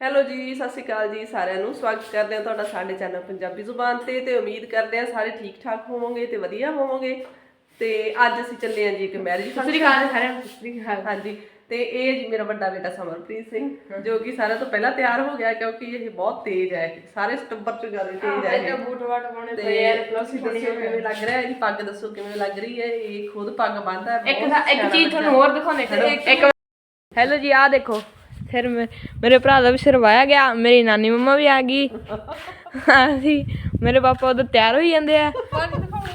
Hello ਜੀ ਸਤਿ ਸ਼੍ਰੀ ਅਕਾਲ ਜੀ ਸਾਰਿਆਂ ਨੂੰ। ਸਵਾਗਤ ਕਰਦੇ ਹਾਂ ਤੁਹਾਡਾ ਸਾਡੇ ਚੈਨਲ ਪੰਜਾਬੀ ਜ਼ੁਬਾਨ ਤੇ ਤੇ ਉਮੀਦ ਕਰਦੇ ਹਾਂ ਸਾਰੇ ਠੀਕ ਠਾਕ ਹੋਵੋਗੇ ਤੇ ਵਧੀਆ ਹੋਵੋਗੇ। ਤੇ ਅੱਜ ਅਸੀਂ ਚੱਲੇ ਹਾਂ ਜੀ ਇੱਕ ਮੈਰਿਜ ਸਤਿ ਸ੍ਰੀ ਅਕਾਲ ਸਾਰਿਆਂ ਨੂੰ ਸਤਿ ਸ੍ਰੀ ਅਕਾਲ। ਹਾਂਜੀ ਤੇ ਇਹ ਜੀ ਮੇਰਾ ਵੱਡਾ ਬੇਟਾ ਸਮਰਪ੍ਰੀਤ ਸਿੰਘ ਜੋ ਕਿ ਸਾਰਿਆਂ ਤੋਂ ਪਹਿਲਾਂ ਤਿਆਰ ਹੋ ਗਿਆ ਕਿਉਂਕਿ ਇਹ ਬਹੁਤ ਤੇਜ਼ ਹੈ। ਸਾਰੇ ਸਟੰਬਰ ਚ ਜ਼ਿਆਦਾ ਤੇਜ਼ ਹੈ ਇਹ। ਬੂਟ ਵਾਟ ਪਾਉਣੇ ਤੇ ਪਏ ਯਾਰ ਪਲੱਸ ਦੱਸੋ ਕਿਵੇਂ ਲੱਗ ਰਿਹਾ ਹੈ ਇਹਦੀ ਪੱਗ ਦੱਸੋ ਕਿਵੇਂ ਲੱਗ ਰਹੀ ਹੈ? ਇਹ ਖੁਦ ਪੱਗ ਬੰਨਦਾ ਹੈ ਇੱਕ ਇੱਕ ਚੀਜ਼। ਤੁਹਾਨੂੰ ਹੋਰ ਦਿਖਾਉਣੇ ਇੱਕ ਹੈਲੋ। ਜੀ ਆ ਦੇਖੋ। ਫਿਰ ਮੇ- ਮੇਰੇ ਭਰਾ ਦਾ ਵੀ ਸਿਰ ਵਾਇਆ ਗਿਆ ਮੇਰੀ ਨਾਨੀ ਮੰਮਾ ਵੀ ਆ ਗਈ। ਅਸੀਂ ਮੇਰੇ ਪਾਪਾ ਉਧਰ ਤਿਆਰ ਹੋਈ ਜਾਂਦੇ ਆ।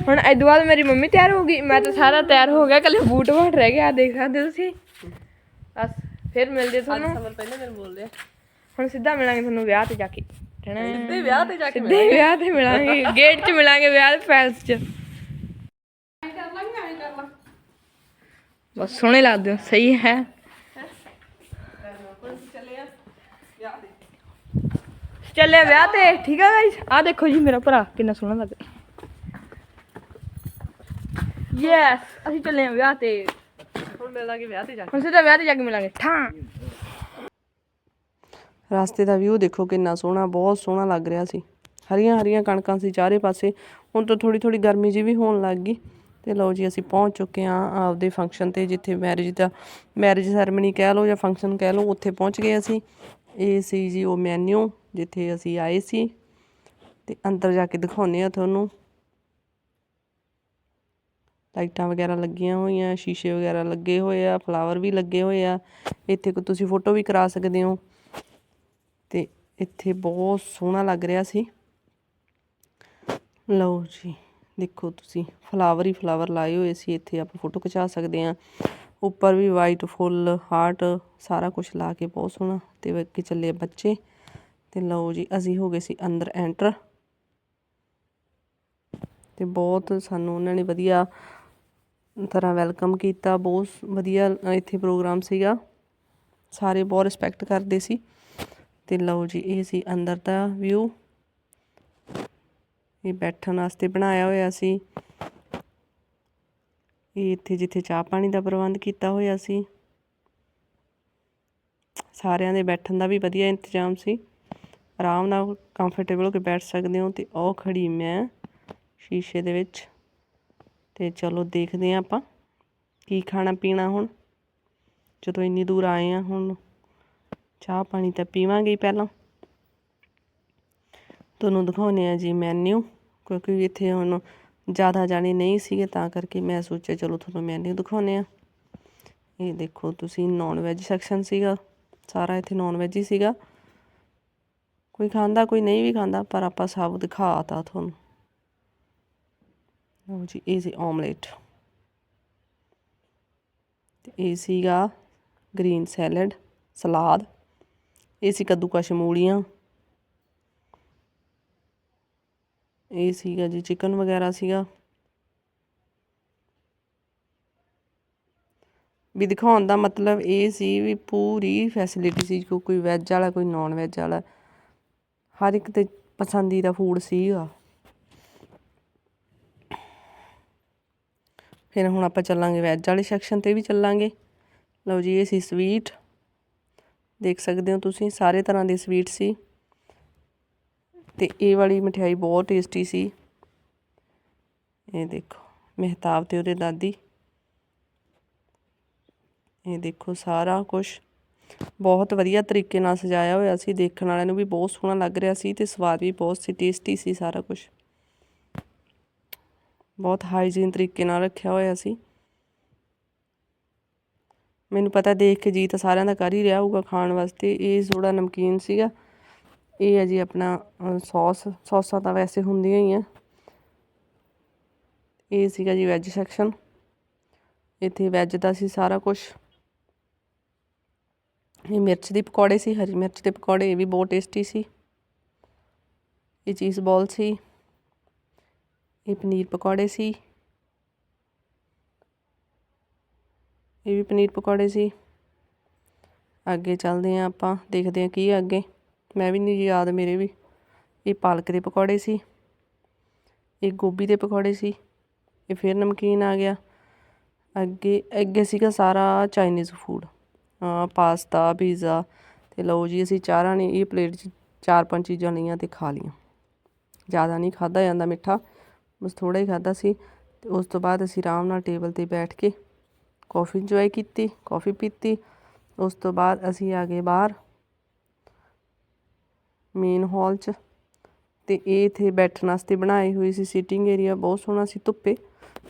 ਹੁਣ ਇਦੋਂ ਬਾਅਦ ਮੇਰੀ ਮੰਮੀ ਤਿਆਰ ਹੋ ਗਈ। ਮੈਂ ਤਾਂ ਸਾਰਾ ਤਿਆਰ ਹੋ ਗਿਆ ਕੱਲੇ ਬੂਟ ਵਾਟ ਰਹਿ ਗਿਆ ਦੇਖ ਸਕਦੇ ਹੋ ਤੁਸੀਂ। ਬਸ ਫਿਰ ਮਿਲਦੇ ਤੁਹਾਨੂੰ। ਸਮਰ ਪਹਿਲਾਂ ਮੈਨੂੰ ਬੋਲਦੇ ਆ। ਹੁਣ ਸਿੱਧਾ ਮਿਲਾਂਗੇ ਤੁਹਾਨੂੰ ਵਿਆਹ ਤੇ ਜਾ ਕੇ। ਟਣਾ ਸਿੱਧੇ ਵਿਆਹ ਤੇ ਜਾ ਕੇ ਸਿੱਧੇ ਵਿਆਹ ਤੇ ਮਿਲਾਂਗੇ। ਗੇਟ 'ਚ ਮਿਲਾਂਗੇ ਵਿਆਹ ਦੇ ਪੈਲਸ 'ਚ। ਬਸ ਸੋਹਣੇ ਲੱਗਦੇ ਹੋ ਸਹੀ ਹੈ ਚੱਲੇ ਆ ਵਿਆਹ ਤੇ ਚੱਲੇ ਵਿਆਹ ਤੇ ਠੀਕ ਆ ਗਾਇਸ ਆ ਦੇਖੋ ਜੀ ਮੇਰਾ ਭਰਾ ਕਿੰਨਾ ਸੋਹਣਾ ਲੱਗ ਰਿਹਾ ਯੈਸ ਅਸੀਂ ਚੱਲੇ ਆ ਵਿਆਹ ਤੇ। ਹੁਣ ਮਿਲਾਂਗੇ ਵਿਆਹ ਤੇ ਜਾ ਕੇ। ਹੁਣ ਸਿੱਧਾ ਵਿਆਹ ਤੇ ਜਾ ਕੇ ਮਿਲਾਂਗੇ। ਠਾਂ। ਰਸਤੇ ਦਾ ਵਿਊ ਦੇਖੋ ਕਿੰਨਾ ਸੋਹਣਾ ਬਹੁਤ ਸੋਹਣਾ ਲੱਗ ਰਿਹਾ ਸੀ। ਹਰੀਆਂ ਹਰੀਆਂ ਕਣਕਾਂ ਸੀ ਚਾਰੇ ਪਾਸੇ। ਹੁਣ ਤਾਂ ਥੋੜੀ ਥੋੜੀ ਗਰਮੀ ਜੀ ਵੀ ਹੋਣ ਲੱਗ ਗਈ। ਤੇ ਲਓ ਜੀ ਅਸੀਂ ਪਹੁੰਚ ਚੁੱਕੇ ਹਾਂ ਆਪਦੇ ਫੰਕਸ਼ਨ ਤੇ ਜਿੱਥੇ ਮੈਰਿਜ ਦਾ ਮੈਰਿਜ ਸੈਰਮਨੀ ਕਹਿ ਲਓ ਜਾਂ ਫੰਕਸ਼ਨ ਕਹਿ ਲਓ ਉੱਥੇ ਪਹੁੰਚ ਗਏ ਅਸੀਂ। ਇਹ ਸੀ ਜੀ ਉਹ ਮੈਨਿਊ ਜਿੱਥੇ ਅਸੀਂ ਆਏ ਸੀ ਤੇ ਅੰਦਰ ਜਾ ਕੇ ਦਿਖਾਉਂਦੇ ਆ ਤੁਹਾਨੂੰ। ਲਾਈਟਾਂ ਵਗੈਰਾ ਲੱਗੀਆਂ ਹੋਈਆਂ, ਸ਼ੀਸ਼ੇ ਵਗੈਰਾ ਲੱਗੇ ਹੋਏ ਆ ਫਲਾਵਰ ਵੀ ਲੱਗੇ ਹੋਏ ਆ। ਇੱਥੇ ਕੋ ਤੁਸੀਂ ਫੋਟੋ ਵੀ ਕਰਾ ਸਕਦੇ ਹੋ। ਤੇ ਇੱਥੇ ਬਹੁਤ ਸੋਹਣਾ ਲੱਗ ਰਿਹਾ ਸੀ। ਲਓ ਜੀ, ਦੇਖੋ ਤੁਸੀਂ ਫਲਾਵਰ ਹੀ ਫਲਾਵਰ ਲਾਏ ਹੋਏ ਸੀ। ਇੱਥੇ ਆਪਾਂ ਫੋਟੋ ਖਿਚਾ ਸਕਦੇ ਹਾਂ। ਉੱਪਰ ਵੀ ਵਾਈਟ ਫੁੱਲ ਹਾਰਟ ਸਾਰਾ ਕੁਝ ਲਾ ਕੇ ਬਹੁਤ ਸੋਹਣਾ ਤੇ ਅੱਗੇ ਚੱਲੇ ਬੱਚੇ ਤੇ ਲਓ ਜੀ, ਅਸੀਂ ਹੋ ਗਏ ਸੀ ਅੰਦਰ ਐਂਟਰ ਤੇ ਬਹੁਤ ਸਾਨੂੰ ਉਹਨਾਂ ਨੇ ਵਧੀਆ ਤਰ੍ਹਾਂ ਵੈਲਕਮ ਕੀਤਾ, ਬਹੁਤ ਵਧੀਆ ਇੱਥੇ ਪ੍ਰੋਗਰਾਮ ਸੀਗਾ। ਸਾਰੇ ਬਹੁਤ ਰਿਸਪੈਕਟ ਕਰਦੇ ਸੀ। ਤੇ ਲਓ ਜੀ, ਇਹ ਸੀ ਅੰਦਰ ਦਾ ਵਿਊ ਇਹ ਬੈਠਣ ਵਾਸਤੇ ਬਣਾਇਆ ਹੋਇਆ ਸੀ। ਇਹ ਇੱਥੇ ਜਿੱਥੇ ਚਾਹ ਪਾਣੀ ਦਾ ਪ੍ਰਬੰਧ ਕੀਤਾ ਹੋਇਆ ਸੀ। ਸਾਰਿਆਂ ਦੇ ਬੈਠਣ ਦਾ ਵੀ ਵਧੀਆ ਇੰਤਜ਼ਾਮ ਸੀ। ਆਰਾਮ ਨਾਲ ਕੰਫਰਟੇਬਲ ਹੋ ਕੇ ਬੈਠ ਸਕਦੇ ਹੋ ਤੇ ਉਹ ਖੜੀ ਮੈਂ ਸ਼ੀਸ਼ੇ ਦੇ ਵਿੱਚ। ਤੇ ਚਲੋ ਦੇਖਦੇ ਹਾਂ ਆਪਾਂ ਕੀ ਖਾਣਾ ਪੀਣਾ ਹੁਣ। ਜਦੋਂ ਇੰਨੀ ਦੂਰ ਆਏ ਆ ਹੁਣ ਚਾਹ ਪਾਣੀ ਤਾਂ ਪੀਵਾਂਗੇ ਪਹਿਲਾਂ। ਤੁਹਾਨੂੰ ਦਿਖਾਉਂਦੇ ਆ ਜੀ ਮੈਨਿਊ ਕਿਉਂਕਿ ਇੱਥੇ ਹੁਣ ਜ਼ਿਆਦਾ ਜਾਣੇ ਨਹੀਂ ਸੀਗੇ, ਤਾਂ ਕਰਕੇ ਮੈਂ ਸੋਚਿਆ ਚਲੋ ਤੁਹਾਨੂੰ ਮੈਨਿਊ ਦਿਖਾਉਂਦੇ ਆ ਇਹ ਦੇਖੋ, ਤੁਸੀਂ ਨੌਨ ਵੈਜ ਸੈਕਸ਼ਨ ਸੀਗਾ, ਸਾਰਾ ਇੱਥੇ ਨੌਨ ਵੈਜ ਹੀ ਸੀਗਾ। ਕੋਈ ਖਾਂਦਾ, ਕੋਈ ਨਹੀਂ ਵੀ ਖਾਂਦਾ, ਪਰ ਆਪਾਂ ਸਭ ਦਿਖਾਤਾ ਤੁਹਾਨੂੰ। ਲਓ ਜੀ, ਇਹ ਸੀ ਆਮਲੇਟ ਤੇ ਇਹ ਸੀਗਾ ਗ੍ਰੀਨ ਸੈਲਡ ਸਲਾਦ। ਇਹ ਸੀ ਕੱਦੂਕਸ਼ ਮੂਲੀਆਂ। ਇਹ ਸੀਗਾ ਜੀ ਚਿਕਨ ਵਗੈਰਾ ਸੀਗਾ। ਵੀ ਦਿਖਾਉਣ ਦਾ ਮਤਲਬ ਇਹ ਸੀ ਵੀ ਪੂਰੀ ਫੈਸਿਲਿਟੀ ਸੀ, ਕੋ, ਕੋਈ ਵੈਜ ਵਾਲਾ, ਕੋਈ ਨਾਨ ਵੈਜ ਵਾਲਾ। ਹਰ ਇੱਕ ਤੇ ਪਸੰਦੀਦਾ ਫੂਡ ਸੀਗਾ। ਫਿਰ ਹੁਣ ਆਪਾਂ ਚੱਲਾਂਗੇ ਵੈਜ ਵਾਲੇ ਸੈਕਸ਼ਨ ਤੇ ਵੀ ਚੱਲਾਂਗੇ। ਲਓ ਜੀ, ਇਹ ਸੀ ਸਵੀਟ ਦੇਖ ਸਕਦੇ ਹੋ ਤੁਸੀਂ, ਸਾਰੇ ਤਰ੍ਹਾਂ ਦੇ ਸਵੀਟ ਸੀ। ਤੇ ਇਹ ਵਾਲੀ ਮਠਿਆਈ ਬਹੁਤ ਟੇਸਟੀ ਸੀ। ਇਹ ਦੇਖੋ, ਮਹਿਤਾਬ ਤੇ ਉਹਦੇ ਦਾਦੀ। ਇਹ ਦੇਖੋ ਸਾਰਾ ਕੁਝ ਬਹੁਤ ਵਧੀਆ ਤਰੀਕੇ ਨਾਲ ਸਜਾਇਆ ਹੋਇਆ ਸੀ, ਦੇਖਣ ਵਾਲਿਆਂ ਨੂੰ ਵੀ ਬਹੁਤ ਸੋਹਣਾ ਲੱਗ ਰਿਹਾ ਸੀ ਤੇ ਸਵਾਦ ਵੀ ਬਹੁਤ ਸੀ ਟੇਸਟੀ ਸੀ ਸਾਰਾ ਕੁਝ ਬਹੁਤ ਹਾਈਜੀਨ ਤਰੀਕੇ ਨਾਲ ਰੱਖਿਆ ਹੋਇਆ ਸੀ। ਮੈਨੂੰ ਪਤਾ ਦੇਖ ਕੇ ਜੀ ਤਾਂ ਸਾਰਿਆਂ ਦਾ ਕਰ ਹੀ ਰਿਹਾ ਹੋਊਗਾ ਖਾਣ ਵਾਸਤੇ। ਇਹ ਥੋੜਾ ਨਮਕੀਨ ਸੀਗਾ। ਇਹ ਹੈ ਜੀ ਆਪਣਾ ਅ, ਸੌਸ ਸੌਸਾਂ ਤਾਂ ਵੈਸੇ ਹੁੰਦੀਆਂ ਹੀ ਆ। ਇਹ ਸੀਗਾ ਜੀ ਵੈਜ ਸੈਕਸ਼ਨ ਇੱਥੇ ਵੈਜ ਦਾ ਸੀ ਸਾਰਾ ਕੁਝ ਇਹ ਮਿਰਚ ਦੇ ਪਕੌੜੇ ਸੀ ਹਰੀ ਮਿਰਚ ਦੇ ਪਕੌੜੇ ਇਹ ਵੀ ਬਹੁਤ ਟੇਸਟੀ ਸੀ। ਇਹ ਚੀਜ਼ ਬੋਲ ਸੀ। ਇਹ ਪਨੀਰ ਪਕੌੜੇ ਸੀ। ਇਹ ਵੀ ਪਨੀਰ ਪਕੌੜੇ ਸੀ। ਅੱਗੇ ਚੱਲਦੇ ਹਾਂ ਆਪਾਂ ਦੇਖਦੇ ਹਾਂ ਕੀ ਆ ਅੱਗੇ। ਮੈਂ ਵੀ ਨਹੀਂ ਯਾਦ ਮੇਰੇ ਵੀ। ਇਹ ਪਾਲਕ ਦੇ ਪਕੌੜੇ ਸੀ। ਇਹ ਗੋਭੀ ਦੇ ਪਕੌੜੇ ਸੀ। ਇਹ ਫਿਰ ਨਮਕੀਨ ਆ ਗਿਆ। ਅੱਗੇ ਅੱਗੇ ਸੀਗਾ ਸਾਰਾ ਚਾਈਨੀਜ਼ ਫੂਡ ਪਾਸਤਾ ਪੀਜ਼ਾ ਤੇ ਲਓ ਜੀ, ਅਸੀਂ ਚਾਰਾਂ ਨੇ ਇਹ ਪਲੇਟ 'ਚ ਚਾਰ ਪੰਜ ਚੀਜ਼ਾਂ ਲਈਆਂ ਤੇ ਖਾ ਲਈਆਂ। ਜ਼ਿਆਦਾ ਨਹੀਂ ਖਾਦਾ ਜਾਂਦਾ ਮਿੱਠਾ, ਬਸ ਥੋੜਾ ਹੀ ਖਾਦਾ ਸੀ। ਤੇ ਉਸ ਤੋਂ ਬਾਅਦ ਅਸੀਂ ਆਰਾਮ ਨਾਲ ਟੇਬਲ ਤੇ ਬੈਠ ਕੇ ਕਾਫੀ ਇੰਜੋਏ ਕੀਤੀ ਕਾਫੀ ਪੀਤੀ। ਉਸ ਤੋਂ ਬਾਅਦ ਅਸੀਂ ਆ ਗਏ ਬਾਹਰ। ਮੇਨ ਹਾਲ 'ਚ। ਤੇ ਇਹ ਇੱਥੇ ਬੈਠਣ ਵਾਸਤੇ ਬਣਾਈ ਹੋਈ ਸੀ ਸਿਟਿੰਗ ਏਰੀਆ ਬਹੁਤ ਸੋਹਣਾ ਸੀ ਧੁੱਪੇ।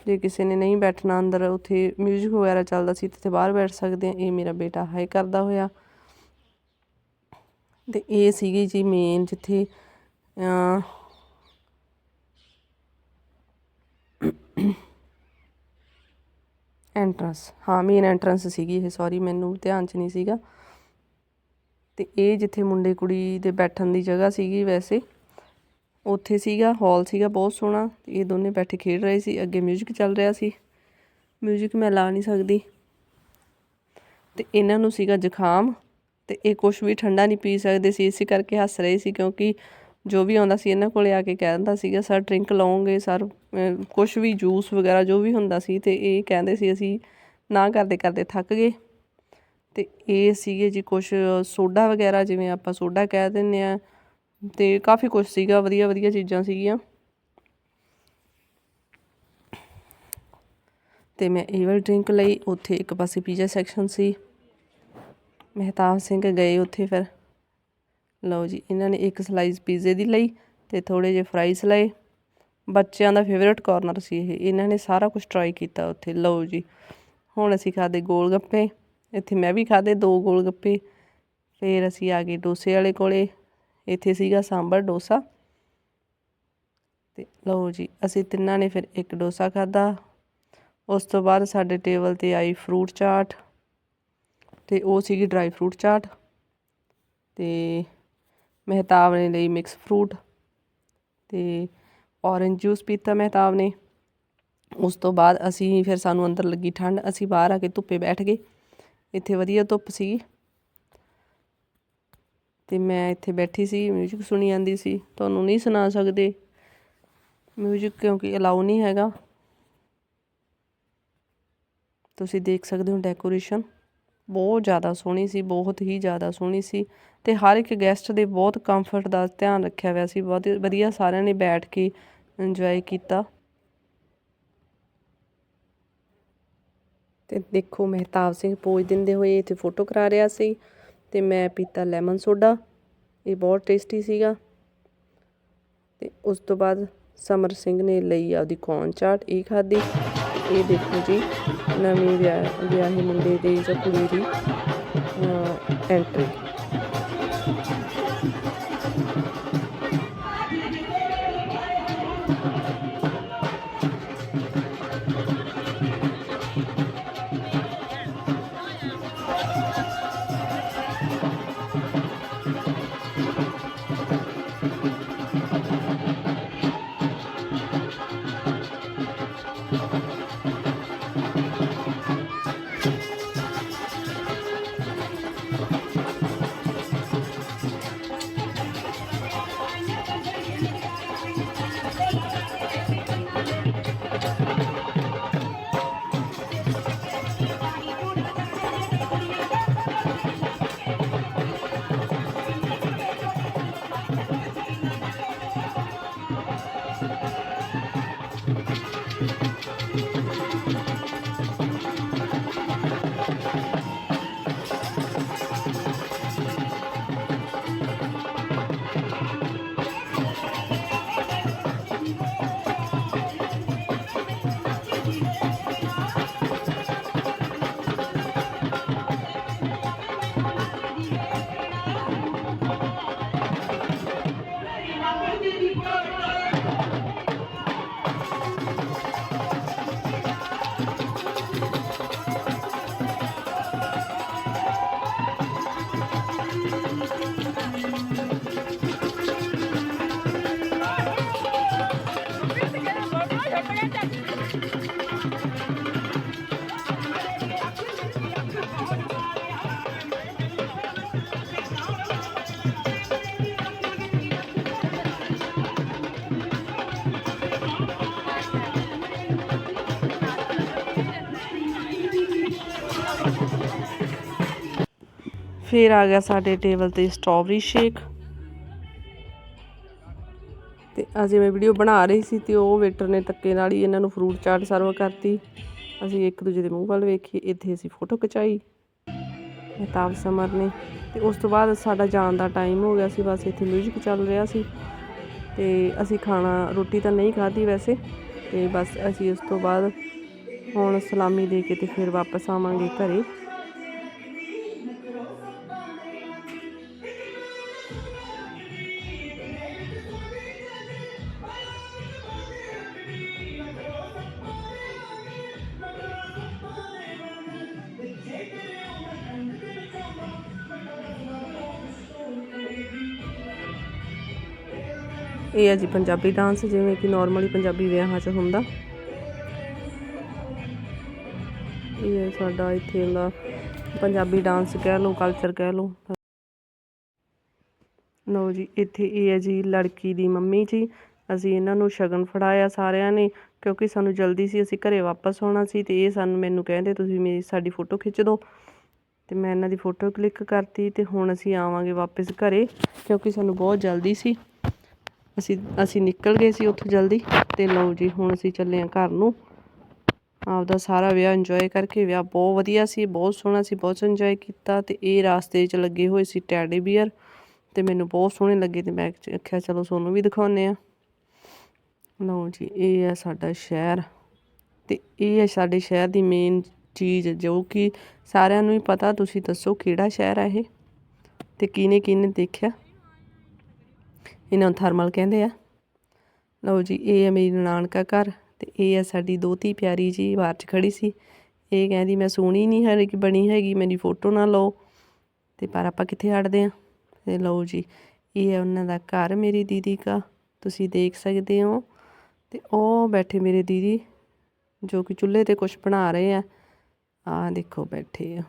ਜੇ ਕਿਸੇ ਨੇ ਨਹੀਂ ਬੈਠਣਾ ਅੰਦਰ, ਉੱਥੇ 뮤직 ਵਗੈਰਾ ਚੱਲਦਾ ਸੀ, ਤੇ ਬਾਹਰ ਬੈਠ ਸਕਦੇ ਆ ਇਹ ਮੇਰਾ ਬੇਟਾ ਹਾਈ ਕਰਦਾ ਹੋਇਆ। ਤੇ ਇਹ ਸੀਗੀ ਜੀ ਮੇਨ ਜਿੱਥੇ ਐਂਟਰੈਂਸ ਹਾਂ ਮੇਨ ਐਂਟਰੈਂਸ ਸੀਗੀ ਇਹ ਸੌਰੀ ਮੈਨੂੰ ਧਿਆਨ 'ਚ ਨਹੀਂ ਸੀਗਾ। ਤੇ ਇਹ ਜਿੱਥੇ ਮੁੰਡੇ ਕੁੜੀ ਦੇ ਬੈਠਣ ਦੀ ਜਗ੍ਹਾ ਸੀਗੀ ਵੈਸੇ ਉੱਥੇ ਸੀਗਾ ਹਾਲ ਸੀਗਾ ਬਹੁਤ ਸੋਹਣਾ ਤੇ ਇਹ ਦੋਨੇ ਬੈਠੇ ਖੇਡ ਰਹੇ ਸੀ ਅੱਗੇ 뮤직 ਚੱਲ ਰਿਹਾ ਸੀ 뮤직 ਮੈਂ ਲਾ ਨਹੀਂ ਸਕਦੀ ਤੇ ਇਹਨਾਂ ਨੂੰ ਸੀਗਾ ਜ਼ੁਕਾਮ ਤੇ ਇਹ ਕੁਝ ਵੀ ਠੰਡਾ ਨਹੀਂ ਪੀ ਸਕਦੇ ਸੀ ਇਸੇ ਕਰਕੇ ਹੱਸ ਰਹੇ ਸੀ ਕਿਉਂਕਿ ਜੋ ਵੀ ਆਉਂਦਾ ਸੀ ਇਹਨਾਂ ਕੋਲੇ ਆ ਕੇ ਕਹਿ ਦਿੰਦਾ ਸੀਗਾ ਸਰ ਡਰਿੰਕ ਲਓਗੇ ਸਰ ਕੁਝ ਵੀ ਜੂਸ ਵਗੈਰਾ ਜੋ ਵੀ ਹੁੰਦਾ ਸੀ ਤੇ ਇਹ ਕਹਿੰਦੇ ਸੀ ਅਸੀਂ ਨਾ ਕਰਦੇ ਕਰਦੇ ਥੱਕ ਗਏ ਅਤੇ ਇਹ ਸੀਗੇ ਜੀ ਕੁਛ ਸੋਡਾ ਵਗੈਰਾ ਜਿਵੇਂ ਆਪਾਂ ਸੋਡਾ ਕਹਿ ਦਿੰਦੇ ਆ ਅਤੇ ਕਾਫੀ ਕੁਛ ਸੀਗਾ, ਵਧੀਆ ਵਧੀਆ ਚੀਜ਼ਾਂ ਸੀਗੀਆਂ। ਤੇ ਮੈਂ ਇਹ ਡਰਿੰਕ ਲਈ, ਉੱਥੇ ਇੱਕ ਪਾਸੇ ਪੀਜ਼ਾ ਸੈਕਸ਼ਨ ਸੀ। ਮਹਿਤਾਬ ਸਿੰਘ ਗਏ ਉੱਥੇ ਫਿਰ। ਲਓ ਜੀ, ਇਹਨਾਂ ਨੇ ਇੱਕ ਸਲਾਈਸ ਪੀਜ਼ੇ ਦੀ ਲਈ ਤੇ ਥੋੜੇ ਜਿਹੇ ਫਰਾਈਸ ਲਏ। ਬੱਚਿਆਂ ਦਾ ਫੇਵਰਿਟ ਕਾਰਨਰ ਸੀ ਇਹ, ਇਹਨਾਂ ਨੇ ਸਾਰਾ ਕੁਝ ਟਰਾਈ ਕੀਤਾ ਉੱਥੇ। ਲਓ ਜੀ, ਹੁਣ ਅਸੀਂ ਖਾਦੇ ਗੋਲ ਗੱਪੇ। ਇੱਥੇ ਮੈਂ ਵੀ ਖਾਧੇ ਦੋ ਗੋਲ ਗੱਪੇ, ਫਿਰ ਅਸੀਂ ਆ ਗਏ ਡੋਸੇ ਵਾਲੇ ਕੋਲੇ, ਇੱਥੇ ਸੀਗਾ ਸਾਂਬਰ ਡੋਸਾ। ਤੇ ਲਓ ਜੀ, ਅਸੀਂ ਤਿੰਨਾਂ ਨੇ ਫਿਰ ਇੱਕ ਡੋਸਾ ਖਾਦਾ ਉਸ ਤੋਂ ਬਾਅਦ ਸਾਡੇ ਟੇਬਲ ਤੇ ਆਈ ਫਰੂਟ ਚਾਟ ਤੇ ਉਹ ਸੀਗੀ ਡਰਾਈ ਫਰੂਟ ਚਾਟ। ਤੇ ਮਹਿਤਾਬ ਨੇ ਲਈ ਮਿਕਸ ਫਰੂਟ ਤੇ ਔਰੇਂਜ ਜੂਸ ਪੀਤਾ ਮਹਿਤਾਬ ਨੇ। ਉਸ ਤੋਂ ਬਾਅਦ ਅਸੀਂ ਫਿਰ ਸਾਨੂੰ ਅੰਦਰ ਲੱਗੀ ਠੰਡ, ਅਸੀਂ ਬਾਹਰ ਆ ਕੇ ਧੁੱਪੇ ਬੈਠ ਗਏ। ਇੱਥੇ ਵਧੀਆ ਧੁੱਪ ਸੀ ਤੇ ਮੈਂ ਇੱਥੇ ਬੈਠੀ ਸੀ 뮤직 ਸੁਣੀ ਜਾਂਦੀ ਸੀ ਤੁਹਾਨੂੰ ਨਹੀਂ ਸੁਣਾ ਸਕਦੇ 뮤직 ਕਿਉਂਕਿ ਅਲਾਉ ਨਹੀਂ ਹੈਗਾ ਤੁਸੀਂ ਦੇਖ ਸਕਦੇ ਹੋ ਡੈਕੋਰੇਸ਼ਨ ਬਹੁਤ ਜ਼ਿਆਦਾ ਸੋਹਣੀ ਸੀ ਬਹੁਤ ਹੀ ਜ਼ਿਆਦਾ ਸੋਹਣੀ ਸੀ ਤੇ ਹਰ ਇੱਕ ਗੈਸਟ ਦੇ ਬਹੁਤ ਕੰਫਰਟ ਦਾ ਧਿਆਨ ਰੱਖਿਆ ਹੋਇਆ ਸੀ ਬਹੁਤ ਵਧੀਆ ਸਾਰਿਆਂ ਨੇ ਬੈਠ ਕੇ ਇੰਜੋਏ ਕੀਤਾ ਤੇ ਦੇਖੋ ਮਹਿਤਾਬ ਸਿੰਘ ਪੋਜ ਦਿੰਦੇ ਹੋਏ ਇੱਥੇ ਫੋਟੋ ਕਰਾ ਰਿਹਾ ਸੀ ਤੇ ਮੈਂ ਪੀਤਾ ਲੈਮਨ ਸੋਡਾ। ਇਹ ਬਹੁਤ ਟੇਸਟੀ ਸੀਗਾ। ਤੇ ਉਸ ਤੋਂ ਬਾਅਦ ਸਮਰ ਸਿੰਘ ਨੇ ਲਈ ਆਪਦੀ ਕੌਨ ਚਾਟ ਇਹ ਖਾਧੀ। ਇਹ ਦੇਖੋ ਜੀ, ਨਵੀਂ ਵਿਆਹ ਵਿਆਹੇ ਮੁੰਡੇ ਦੇ ਜਾਂ ਕੁੜੀ ਦੀ ਐਂਟਰੀ ਫਿਰ ਆ ਗਿਆ ਸਾਡੇ ਟੇਬਲ ਤੇ ਸਟ੍ਰਾਬੇਰੀ ਸ਼ੇਕ। ਤੇ ਅਸੀਂ ਮੈਂ ਵੀਡੀਓ ਬਣਾ ਰਹੀ ਸੀ ਤੇ ਉਹ ਵੇਟਰ ਨੇ ਧੱਕੇ ਨਾਲ ਹੀ ਇਹਨਾਂ ਨੂੰ ਫਰੂਟ ਚਾਟ ਸਰਵ ਕਰਤੀ। ਅਸੀਂ ਇੱਕ ਦੂਜੇ ਦੇ ਮੂੰਹ ਵੱਲ ਵੇਖੀ ਇੱਥੇ ਅਸੀਂ ਫੋਟੋ ਖਿਚਾਈ। ਮਹਿਤਾਬ ਸਮਰ ਨੇ। ਤੇ ਉਸ ਤੋਂ ਬਾਅਦ ਸਾਡਾ ਜਾਣ ਦਾ ਟਾਈਮ ਹੋ ਗਿਆ ਸੀ, ਬਸ ਇੱਥੇ ਮਿਊਜ਼ਿਕ ਚੱਲ ਰਿਹਾ ਸੀ। ਤੇ ਅਸੀਂ ਖਾਣਾ, ਰੋਟੀ ਤਾਂ ਨਹੀਂ ਖਾਧੀ ਵੈਸੇ। ਤੇ ਬਸ ਅਸੀਂ ਉਸ ਤੋਂ ਬਾਅਦ ਹੁਣ ਸਲਾਮੀ ਦੇ ਕੇ ਤੇ ਫਿਰ ਵਾਪਸ ਆਵਾਂਗੇ ਘਰੇ। ਇਹ ਹੈ ਜੀ ਪੰਜਾਬੀ ਡਾਂਸ ਜਿਵੇਂ ਕਿ ਨਾਰਮਲੀ ਪੰਜਾਬੀ ਵਿਆਹਾਂ 'ਚ ਹੁੰਦਾ। ਇਹ ਹੈ ਸਾਡਾ ਇੱਥੇ ਦਾ ਪੰਜਾਬੀ ਡਾਂਸ ਕਹਿ ਲਓ ਕਲਚਰ ਕਹਿ ਲਓ। ਲਓ ਜੀ, ਇੱਥੇ ਇਹ ਹੈ ਜੀ ਲੜਕੀ ਦੀ ਮੰਮੀ ਜੀ। ਅਸੀਂ ਇਹਨਾਂ ਨੂੰ ਸ਼ਗਨ ਫੜਾਇਆ ਸਾਰਿਆਂ ਨੇ, ਕਿਉਂਕਿ ਸਾਨੂੰ ਜਲਦੀ ਸੀ, ਅਸੀਂ ਘਰੇ ਵਾਪਸ ਆਉਣਾ ਸੀ ਤੇ ਇਹ ਸਾਨੂੰ ਮੈਨੂੰ ਕਹਿੰਦੇ, ਤੁਸੀਂ ਮੇਰੀ, ਸਾਡੀ ਫੋਟੋ ਖਿੱਚ ਦਿਓ। ਤੇ ਮੈਂ ਇਹਨਾਂ ਦੀ ਫੋਟੋ ਕਲਿੱਕ ਕਰਤੀ ਤੇ ਹੁਣ ਅਸੀਂ ਆਵਾਂਗੇ ਵਾਪਸ ਘਰੇ, ਕਿਉਂਕਿ ਸਾਨੂੰ ਬਹੁਤ ਜਲਦੀ ਸੀ। ਅਸੀਂ ਅਸੀਂ ਨਿਕਲ ਗਏ ਸੀ ਉੱਥੋਂ ਜਲਦੀ ਤੇ ਲਓ ਜੀ, ਹੁਣ ਅਸੀਂ ਚੱਲੇ ਹਾਂ ਘਰ ਨੂੰ। ਆਪਦਾ ਸਾਰਾ ਵਿਆਹ ਇੰਜੋਏ ਕਰਕੇ, ਵਿਆਹ ਬਹੁਤ ਵਧੀਆ ਸੀ, ਬਹੁਤ ਸੋਹਣਾ ਸੀ, ਬਹੁਤ ਇੰਜੋਏ ਕੀਤਾ ਤੇ ਇਹ ਰਾਸਤੇ 'ਚ ਲੱਗੇ ਹੋਏ ਸੀ ਟੈਡੀ ਬੀਅਰ ਤੇ ਮੈਨੂੰ ਬਹੁਤ ਸੋਹਣੇ ਲੱਗੇ ਤੇ ਮੈਂ ਆਖਿਆ ਚਲੋ ਸੋਨੂੰ ਵੀ ਦਿਖਾਉਂਦੇ ਆ ਲਓ ਜੀ, ਇਹ ਹੈ ਸਾਡਾ ਸ਼ਹਿਰ ਤੇ ਇਹ ਹੈ ਸਾਡੇ ਸ਼ਹਿਰ ਦੀ ਮੇਨ ਚੀਜ਼ ਜੋ ਕਿ ਸਾਰਿਆਂ ਨੂੰ ਹੀ ਪਤਾ, ਤੁਸੀਂ ਦੱਸੋ ਕਿਹੜਾ ਸ਼ਹਿਰ ਹੈ ਇਹ ਤੇ ਕਿਹਨੇ ਕਿਹਨੇ ਦੇਖਿਆ? ਇਹਨਾਂ ਨੂੰ ਥਰਮਲ ਕਹਿੰਦੇ ਆ। ਲਓ ਜੀ, ਇਹ ਹੈ ਮੇਰੀ ਨਨਾਣ ਘਰ ਤੇ ਇਹ ਹੈ ਸਾਡੀ ਦੋਤੀ ਪਿਆਰੀ ਜੀ, ਬਾਹਰ 'ਚ ਖੜੀ ਸੀ। ਇਹ ਕਹਿੰਦੀ, ਮੈਂ ਸੋਹਣੀ ਨਹੀਂ ਹੈ ਕਿ ਬਣੀ ਹੈਗੀ, ਮੇਰੀ ਫੋਟੋ ਨਾ ਲਓ। ਤੇ ਪਰ ਆਪਾਂ ਕਿੱਥੇ ਹਟਦੇ ਆ? ਤੇ ਲਓ ਜੀ, ਇਹ ਹੈ ਉਹਨਾਂ ਦਾ ਘਰ ਮੇਰੀ ਦੀਦੀ ਕਾ, ਤੁਸੀਂ ਦੇਖ ਸਕਦੇ ਹੋ। ਤੇ ਉਹ ਬੈਠੇ ਮੇਰੇ ਦੀਦੀ, ਜੋ ਕਿ ਚੁੱਲ੍ਹੇ ਤੇ ਕੁਝ ਬਣਾ ਰਹੇ ਆ। ਆ ਦੇਖੋ ਬੈਠੇ ਆ।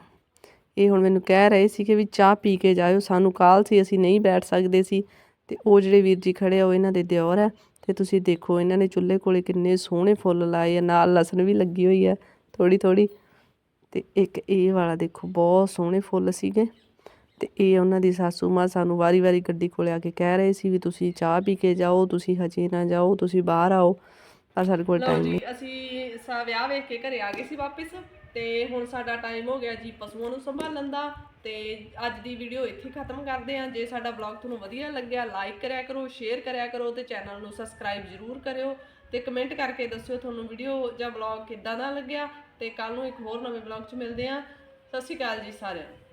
ਇਹ ਹੁਣ ਮੈਨੂੰ ਕਹਿ ਰਹੇ ਸੀ ਕਿ ਵੀ ਚਾਹ ਪੀ ਕੇ ਜਾਇਓ, ਸਾਨੂੰ ਕਾਲ ਸੀ, ਅਸੀਂ ਨਹੀਂ ਬੈਠ ਸਕਦੇ ਸੀ। ਤੇ ਉਹ ਜਿਹੜੇ ਵੀਰ ਜੀ ਖੜੇ ਆ ਉਹ ਇਹਨਾਂ ਦੇ ਦਿਓਰ ਆ। ਤੇ ਤੁਸੀਂ ਦੇਖੋ ਇਹਨਾਂ ਨੇ ਚੁੱਲ੍ਹੇ ਕੋਲੇ ਕਿੰਨੇ ਸੋਹਣੇ ਫੁੱਲ ਲਾਏ ਆ ਨਾਲ ਲਸਣ ਵੀ ਲੱਗੀ ਹੋਈ ਆ ਥੋੜੀ ਥੋੜੀ ਤੇ ਇੱਕ ਇਹ ਵਾਲਾ ਦੇਖੋ ਬਹੁਤ ਸੋਹਣੇ ਫੁੱਲ ਸੀਗੇ। ਤੇ ਇਹ ਉਹਨਾਂ ਦੀ ਸਾਸੂ ਮਾਂ ਸਾਨੂੰ ਵਾਰੀ-ਵਾਰੀ ਗੱਡੀ ਕੋਲੇ ਆ ਕੇ ਕਹਿ ਰਹੇ ਸੀ ਵੀ ਤੁਸੀਂ ਚਾਹ ਪੀ ਕੇ ਜਾਓ ਤੁਸੀਂ ਹਜੇ ਨਾ ਜਾਓ ਤੁਸੀਂ ਬਾਹਰ ਆਓ। ਪਰ ਸਾਡੇ ਕੋਲ ਟਾਈਮ ਨਹੀਂ। ਅਸੀਂ ਸਾ ਵਿਆਹ ਵੇਖ ਕੇ ਘਰੇ ਆ ਗਏ ਸੀ ਵਾਪਸ ਤੇ ਹੁਣ ਸਾਡਾ ਟਾਈਮ ਹੋ ਗਿਆ ਜੀ ਪਸ਼ੂਆਂ ਨੂੰ ਸੰਭਾਲਣ ਦਾ। ਤੇ ਅੱਜ ਦੀ ਵੀਡੀਓ ਇੱਥੇ ਖਤਮ ਕਰਦੇ ਹਾਂ। ਜੇ ਸਾਡਾ ਬਲੌਗ ਤੁਹਾਨੂੰ ਵਧੀਆ ਲੱਗਿਆ ਲਾਈਕ ਕਰਿਆ ਕਰੋ ਸ਼ੇਅਰ ਕਰਿਆ ਕਰੋ ਤੇ ਚੈਨਲ ਨੂੰ ਸਬਸਕ੍ਰਾਈਬ ਜ਼ਰੂਰ ਕਰਿਓ ਤੇ ਕਮੈਂਟ ਕਰਕੇ ਦੱਸਿਓ ਤੁਹਾਨੂੰ ਵੀਡੀਓ ਜਾਂ ਬਲੌਗ ਕਿੱਦਾਂ ਦਾ ਲੱਗਿਆ ਤੇ ਕੱਲ ਨੂੰ ਇੱਕ ਹੋਰ ਨਵੇਂ ਬਲੌਗ 'ਚ ਮਿਲਦੇ ਹਾਂ। ਸਤਿ ਸ਼੍ਰੀ ਅਕਾਲ ਜੀ ਸਾਰਿਆਂ ਨੂੰ।